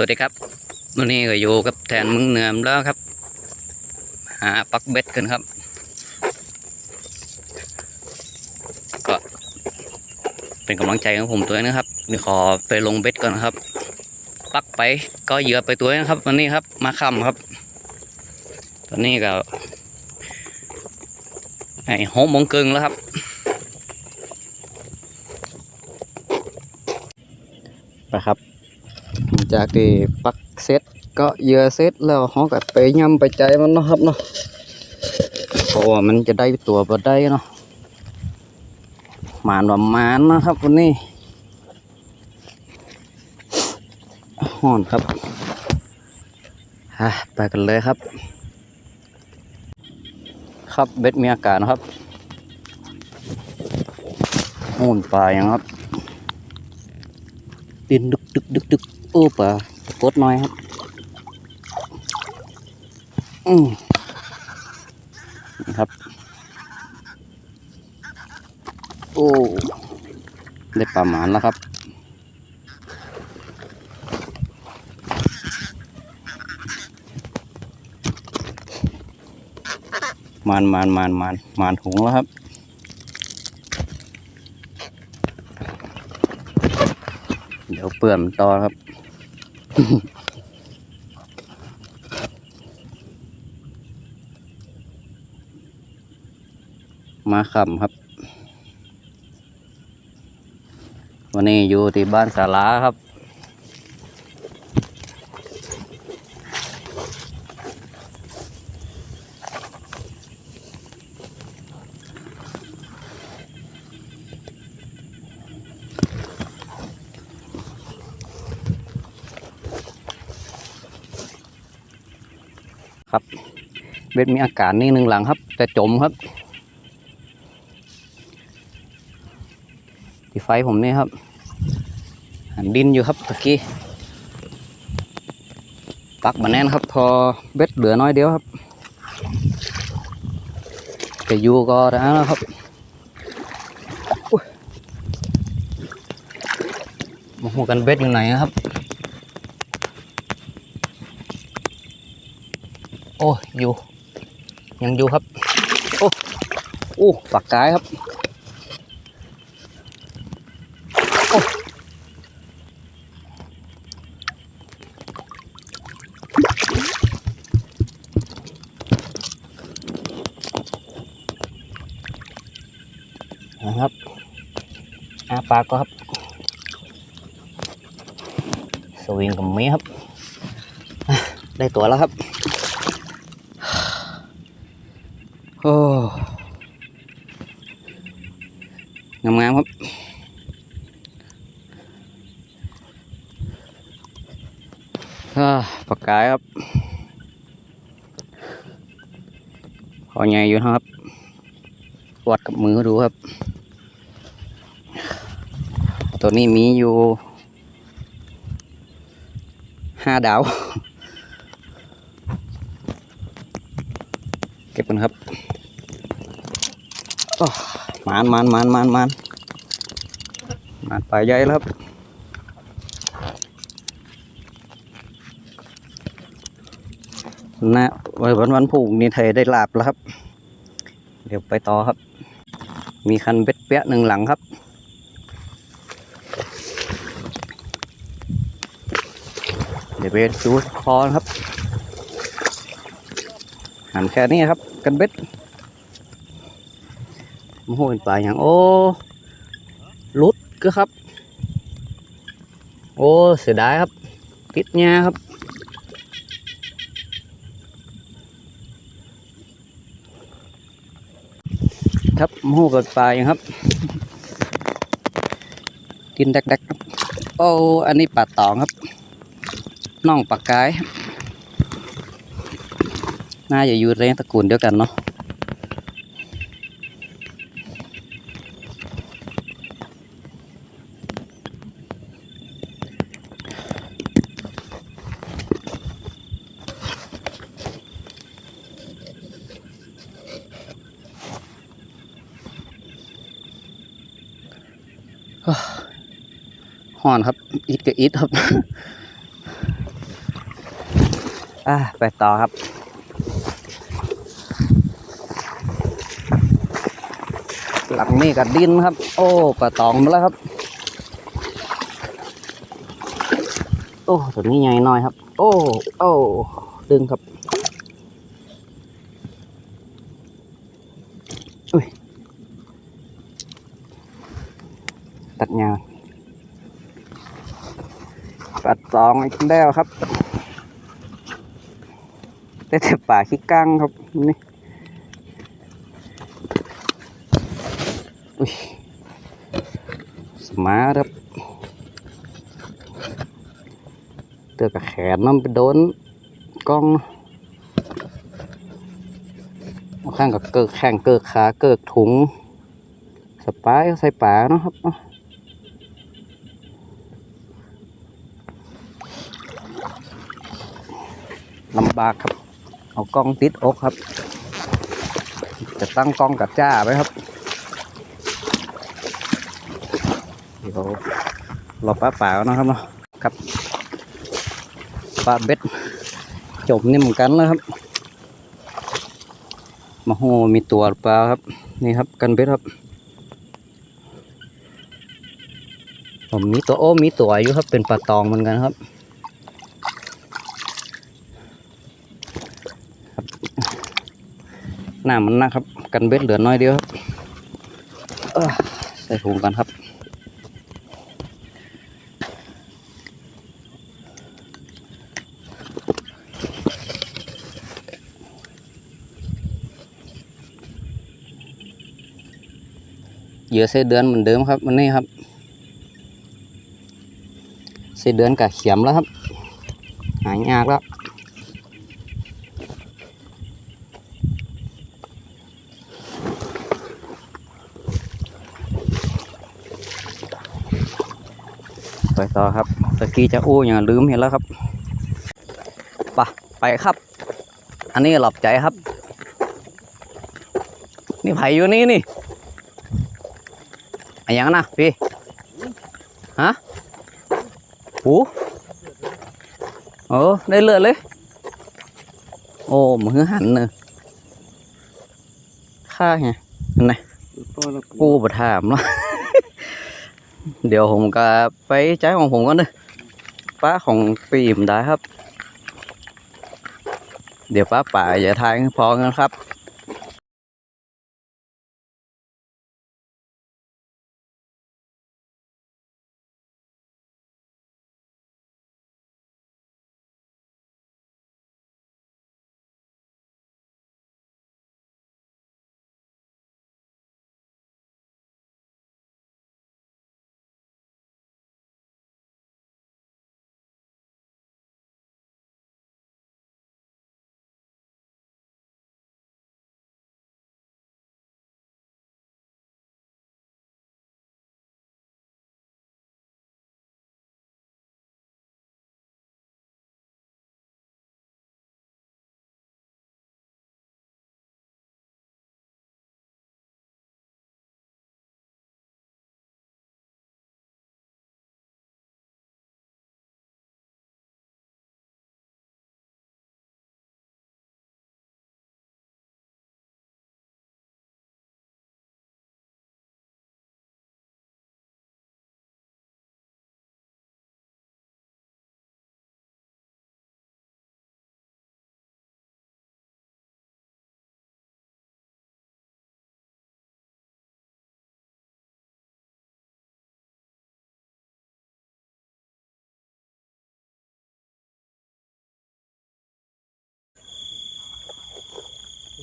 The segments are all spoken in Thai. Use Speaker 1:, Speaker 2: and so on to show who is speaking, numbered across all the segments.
Speaker 1: วัสดีครับวันนี้ก็อยู่กับแทนมึงเหนือมแล้วครับ หาปักเบ็ดกันครับ ก็เป็นกำลังใจของผมตัวนี้นะครับเดี๋ยวขอไปลงเบ็ดก่อนครับ ปักไปก็เหยื่อไปตัวนี้นะครับ วันนี้ครับมาค่ำครับ ตอนนี้ก็ไอ้หกโมงกึงแล้วครับไปครับ จากที่ปักเสร็จก็เยื่อเสร็จแล้วเขาก็ไปย่ำไปใจมันเนาะครับเนาะเพราะว่ามันจะได้ตัวบ่ได้เนาะหมานว่ามานนะครับวันนี้ห่อนครับฮะไปกันเลยครับ ครับเบ็ดมีอากาศนะครับโหนปลาอย่างครับดินดึกดึกดึกดึก โอ้ปลากดน่อยครับอืมนี่ครับ โอ้ได้ปลาหมานแล้วครับมานมานมานมานมานถุงแล้วครับ เดี๋ยวเปื่อนต่อครับ มาขำครับ วันนี้อยู่ที่บ้านสาลาครับ ดมีอากาศนี่หนึ่งหลังครับ แต่จมครับ ที่ไฟผมนี่ครับ หันดินอยู่ครับตะกี้ปักมาแน่นครับ พอเบ็ดเหลือน้อยเดียวครับจะอยู่ก็ได้แล้วครับมาหูกันเบ็ดอยู่ไหนนะครับ โอ้อยู่ ยังอยู่ครับ โอ้โอ้ปากกายครับ โอ้นะครับอาปากก็ครับ สวิงกับมีครับอะได้ตัวแล้วครับ โอ้ งามงามๆครับอ่าปากกายครับพอใหญ่อยู่นะครับ วัดกับมือดูครับ ตัวนี้มีอยู่ห้าดาว เก็บกันครับ มานมานมานมานมานมานปลาใหญ่แล้วครับนะวันวันพรุ่งนี้ไทยได้ลาบแล้วครับ เดี๋ยวไปต่อครับ มีคันเบ็ดเปียหนึ่งหลังครับเดี๋ยวไปดูคอครับ หันแค่นี้ครับ กันเบ็ด มโหเป็นปลาอย่างโอ้ลุดก็ครับ โอ้เสียดายครับติดเงี้ยครับครับหมูกับปลาอย่างครับกินแดกๆครับโอ้อันนี้ปลาตองครับน่องปลากายน่าจะอยู่เรงตระกูลเดียวกันเนาะ ห่อนครับอิดกับอิดครับ อะไปต่อครับหลังนี้กับดินครับ โอ้ปลาตองมาแล้วครับ โอ้ตัวนี้ใหญ่หน่อยครับ โอ้ โอ้ ดึงครับ ตัดงานปัดตองอีกแล้วครับ ได้แต่ป่าขี้กังครับนี่อุ้ยสมาร์ทครับเตือกับแขนน้ำไปโดนกล้องข้างกับเกิกแข้งเกิกขาเกิกถุงสปายใส่ป่าเนาะครับเนาะ ลำบากครับ เอากล้องติดอกครับ จะตั้งกล้องกับจ้าไว้ครับเดี๋ยวรอป้าป่านะครับเนาะครับปลาเบ็ดจมนี่เหมือนกันแล้วครับมาโหมีตัวปลาครับ นี่ครับกันเบ็ดครับ ผมมีตัวโอ้มีตัวอยู่ครับเป็นปลาตองเหมือนกันครับ น้ามันนะครับ กันเบ็ดเหลือน้อยเดียวครับเอ้อใส่ถุงกันครับเหยื่อเส้เดือนเหมือนเดิมครับวันนี้ครับเส้เดือนกับเขียมแล้วครับ หายากแล้ว ไปต่อครับตะกี้จะอู้อย่างลืมเห็นแล้วครับไปะไปครับ อันนี้หลับใจครับ นี่ไผ่อยู่นี่นี่อะไรอย่างนั้นนะพี่ฮะหูโอ้ได้เลือดเลย โอ้มือหันเนอะค่าไงนั่นไงกูบถามเนาะ เดี๋ยวผมก็ไปใช้ของผมก่อนเด้อป้าของปีมได้ครับ เดี๋ยวป้าป่าอย่าทายพอกันครับ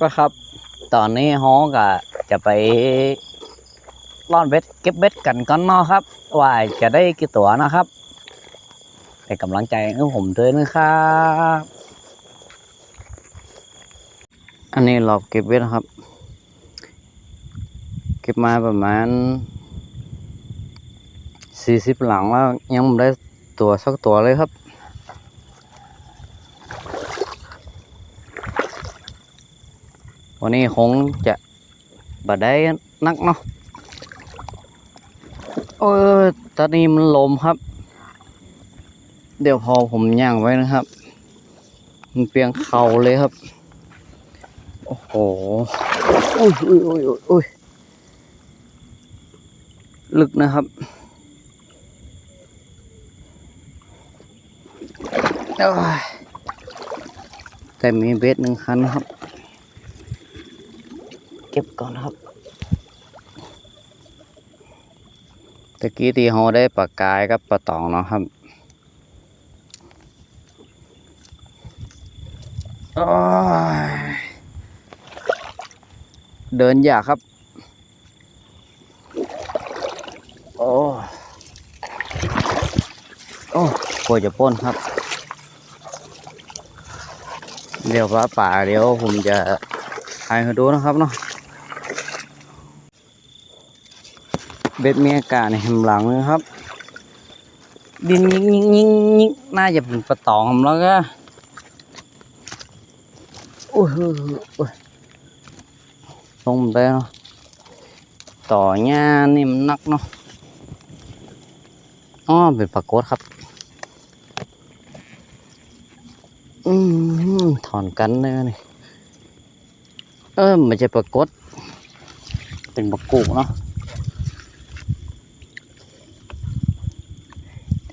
Speaker 1: ก็ครับ ตอนนี้ฮอกะจะไปล่อนเบ็ดเก็บเบ็ดกันก่อนเนาะครับ ว่าจะได้กี่ตัวนะครับเป็นกำลังใจให้ผมด้วยนะครับ อันนี้เราเก็บเบ็ดครับ เก็บมาประมาณสี่สิบหลังแล้วยังไม่ได้ตัวสักตัวเลยครับ วันนี้คงจะบ่ได้นักเนาะเออตอนนี้มันลมครับ เดี๋ยวพอผมย่างไว้นะครับ มันเปียงเข่าเลยครับ โอ้โหอุ้ยอุ้ยอุ้ยอุ้ยลึกนะครับโอ้แต่มีเบ็ดหนึ่งคันครับ ก็บก่อนนะครับตะกี้ที่เราได้ปลากายกับปลาตองเนาะครับเดินยากครับ โอ้โอ้กลัวจะป้นครับ เดี๋ยวว่าป่าเดี๋ยวผมจะถ่ายให้ดูนะครับเนาะ เบ็ดมีอากาศในหำหลังเลยครับ ดินยิงยิงยิงยิงน่าจะเป็นปลาตองผมแล้วก็โอ้ยโอ้ยโอ้ยลงไปเนาะต่อหญ้านี่มันนักเนาะอ๋อเป็นปลากดครับ อืมถอนกันเลยนี่เออไม่ใช่ปลากดเป็นปลากูเนาะ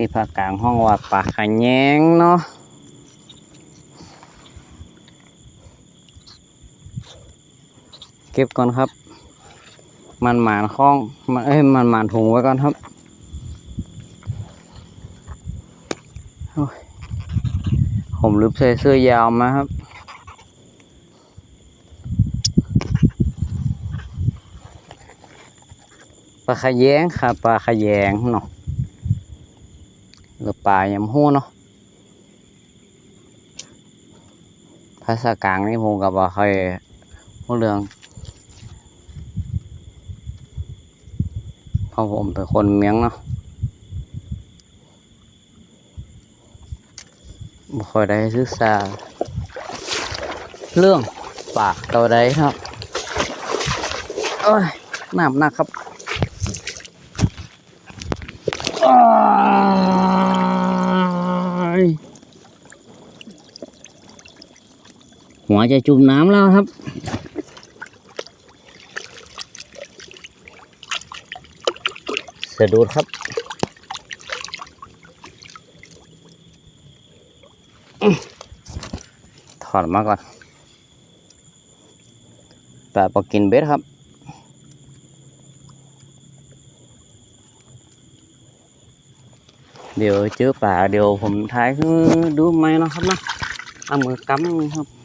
Speaker 1: ที่ภาคกลางห้องว่าปลาขแยงเนาะเก็บก่อนครับ มันหมานคล้องมันเอ้ยมันหมานถุงไว้ก่อนครับผมลืมใส่เสื้อยาวมาครับปลาขยงครับปลาขยงเนาะ หรือปลายำหู้เนาะภาษากลางนี่ผมกับว่าเคยพูดเรื่องเพราะผมเป็นคนเมียงเนาะบ่ค่อยได้ศึกษาเรื่องปากตัวใดครับโอ้ยน้ำหนักครับ อ้าย หัวจะจุ่มน้ำแล้วครับ สะดุดครับถอดมาก่อนแต่พอกินเบ็ดครับ เดี๋ยวเจอป่าเดี๋ยวผมท้ายคือดูไหมนะครับนะเอามือกำครับ